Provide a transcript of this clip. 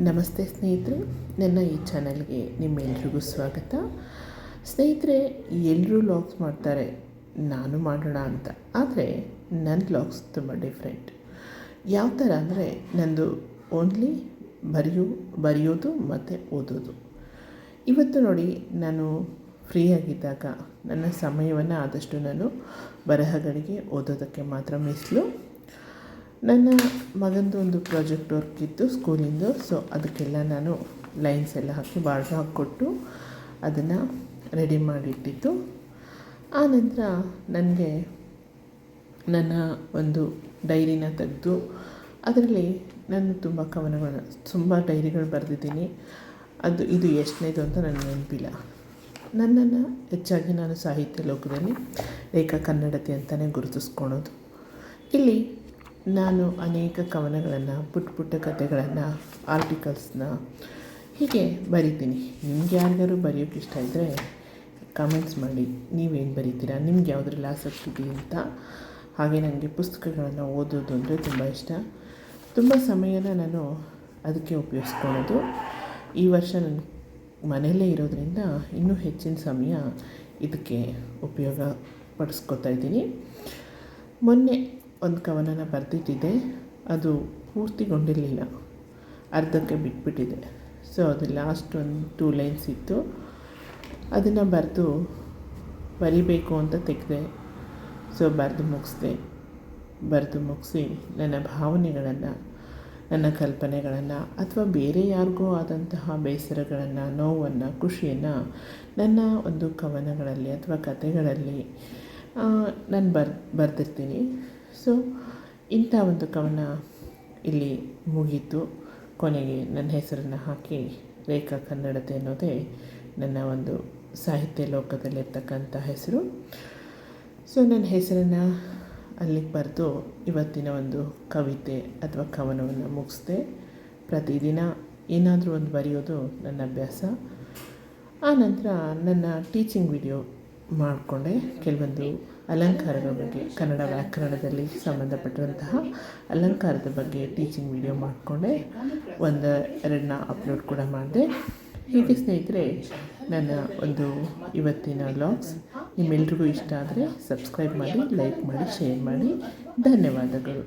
ನಮಸ್ತೆ ಸ್ನೇಹಿತರೆ, ನನ್ನ ಈ ಚಾನಲ್ಗೆ ನಿಮ್ಮೆಲ್ರಿಗೂ ಸ್ವಾಗತ. ಸ್ನೇಹಿತರೆ ಎಲ್ಲರೂ ಲಾಗ್ಸ್ ಮಾಡ್ತಾರೆ, ನಾನು ಮಾಡೋಣ ಅಂತ. ಆದರೆ ನನ್ನ ಲಾಗ್ಸ್ ತುಂಬ ಡಿಫ್ರೆಂಟ್ ಯಾವ ಥರ ಅಂದರೆ, ನಂದು ಓನ್ಲಿ ಬರೆಯೋ, ಬರೆಯೋದು ಮತ್ತು ಓದೋದು. ಇವತ್ತು ನೋಡಿ, ನಾನು ಫ್ರೀ ಆಗಿದ್ದಾಗ, ನನ್ನ ಸಮಯವನ್ನು ಆದಷ್ಟು ನಾನು ಬರಹಗಳಿಗೆ ಓದೋದಕ್ಕೆ ಮಾತ್ರ ಮೀಸಲು ನನ್ನ ಮಗನದು ಒಂದು ಪ್ರಾಜೆಕ್ಟ್ ವರ್ಕ್ ಇತ್ತು ಸ್ಕೂಲಿಂದು ಸೊ ಅದಕ್ಕೆಲ್ಲ ನಾನು ಲೈನ್ಸ್ ಎಲ್ಲ ಹಾಕಿ ಬಾರ್ಡ್ರ್ ಹಾಕ್ಕೊಟ್ಟು ಅದನ್ನು ರೆಡಿ ಮಾಡಿಟ್ಟಿತ್ತು. ಆ ನಂತರ ನನಗೆ ನನ್ನ ಒಂದು ಡೈರಿನ ತೆಗೆದು ಅದರಲ್ಲಿ ನಾನು ತುಂಬ ಕವನಗಳನ್ನ, ತುಂಬ ಡೈರಿಗಳು ಬರೆದಿದ್ದೀನಿ. ಅದು, ಇದು ಎಷ್ಟನೇದು ಅಂತ ನನಗೆ ನೆನಪಿಲ್ಲ. ನನ್ನನ್ನು ಹೆಚ್ಚಾಗಿ ನಾನು ಸಾಹಿತ್ಯ ಲೋಕದಲ್ಲಿ ರೇಖಾ ಕನ್ನಡತಿ ಅಂತಲೇ ಗುರುತಿಸ್ಕೊಳೋದು. ಇಲ್ಲಿ ನಾನು ಅನೇಕ ಕವನಗಳನ್ನು ಪುಟ್ಟ ಪುಟ್ಟ ಕಥೆಗಳನ್ನು ಆರ್ಟಿಕಲ್ಸ್ನ ಹೀಗೆ ಬರಿತೀನಿ. ನಿಮ್ಗೆ ಯಾರಿಗಾರು ಬರೆಯೋಕ್ಕೆ ಇಷ್ಟ ಇದ್ದರೆ ಕಮೆಂಟ್ಸ್ ಮಾಡಿ. ನೀವೇನು ಬರೀತೀರಾ? ನಿಮ್ಗೆ ಯಾವುದ್ರಲ್ಲಿ ಆಸಕ್ತಿ ಇದೆ ಅಂತ? ಹಾಗೆ ನನಗೆ ಪುಸ್ತಕಗಳನ್ನು ಓದೋದು ಅಂದರೆ ತುಂಬ ಇಷ್ಟ. ತುಂಬ ಸಮಯನ ನಾನು ಅದಕ್ಕೆ ಉಪಯೋಗಿಸ್ಕೊಳ್ಳೋದು. ಈ ವರ್ಷ ನಾನು ಮನೆಯಲ್ಲೇ ಇರೋದರಿಂದ ಇನ್ನೂ ಹೆಚ್ಚಿನ ಸಮಯ ಇದಕ್ಕೆ ಉಪಯೋಗ ಪಡಿಸ್ಕೊತಾ ಇದ್ದೀನಿ. ಮೊನ್ನೆ ಒಂದು ಕವನನ ಬರೆದಿಟ್ಟಿದ್ದೆ ಅದು ಪೂರ್ತಿಗೊಂಡಿರಲಿಲ್ಲ. ಅರ್ಧಕ್ಕೆ ಬಿಟ್ಬಿಟ್ಟಿದೆ. ಸೊ, ಅದು ಲಾಸ್ಟ್ ಒಂದು ಟೂ ಲೈನ್ಸ್ ಇತ್ತು. ಅದನ್ನು ಬರೆದು ಬರಿಬೇಕು ಅಂತ ತೆಗೆದೆ. ಸೊ, ಬರೆದು ಮುಗಿಸ್ದೆ. ಬರೆದು ಮುಗಿಸಿ ನನ್ನ ಭಾವನೆಗಳನ್ನು, ನನ್ನ ಕಲ್ಪನೆಗಳನ್ನು ಅಥವಾ ಬೇರೆ ಯಾರಿಗೂ ಆದಂತಹ ಬೇಸರಗಳನ್ನು, ನೋವನ್ನು, ಖುಷಿಯನ್ನು ನನ್ನ ಒಂದು ಕವನಗಳಲ್ಲಿ ಅಥವಾ ಕಥೆಗಳಲ್ಲಿ ನಾನು ಬರ್, ಬರೆದಿರ್ತೀನಿ. ಸೊ ಇಂಥ ಒಂದು ಕವನ ಇಲ್ಲಿ ಮುಗೀತು ಕೊನೆಗೆ ನನ್ನ ಹೆಸರನ್ನು ಹಾಕಿ ರೇಖಾ ಕನ್ನಡತೆ ಅನ್ನೋದೇ ನನ್ನ ಒಂದು ಸಾಹಿತ್ಯ ಲೋಕದಲ್ಲಿರ್ತಕ್ಕಂಥ ಹೆಸರು. ಸೊ ನನ್ನ ಹೆಸರನ್ನು ಅಲ್ಲಿಗೆ ಬರೆದು ಇವತ್ತಿನ ಒಂದು ಕವಿತೆ ಅಥವಾ ಕವನವನ್ನು ಮುಗಿಸ್ದೆ ಪ್ರತಿದಿನ ಏನಾದರೂ ಒಂದು ಬರೆಯೋದು ನನ್ನ ಅಭ್ಯಾಸ. ಆ ನಂತರ ನನ್ನ ಟೀಚಿಂಗ್ ವಿಡಿಯೋ ಮಾಡಿಕೊಂಡೆ. ಕೆಲವೊಂದು ಅಲಂಕಾರಗಳ ಬಗ್ಗೆ, ಕನ್ನಡ ವ್ಯಾಕರಣದಲ್ಲಿ ಸಂಬಂಧಪಟ್ಟಂತಹ ಅಲಂಕಾರದ ಬಗ್ಗೆ ಟೀಚಿಂಗ್ ವಿಡಿಯೋ ಮಾಡಿಕೊಂಡೆ. ಒಂದು, ಎರಡನ್ನ ಅಪ್ಲೋಡ್ ಕೂಡ ಮಾಡಿದೆ. ಹೀಗೆ ಸ್ನೇಹಿತರೆ, ನನ್ನ ಒಂದು ಇವತ್ತಿನ ವ್ಲಾಗ್ಸ್ ನಿಮ್ಮೆಲ್ರಿಗೂ ಇಷ್ಟ ಆದರೆ ಸಬ್ಸ್ಕ್ರೈಬ್ ಮಾಡಿ ಲೈಕ್ ಮಾಡಿ ಶೇರ್ ಮಾಡಿ. ಧನ್ಯವಾದಗಳು.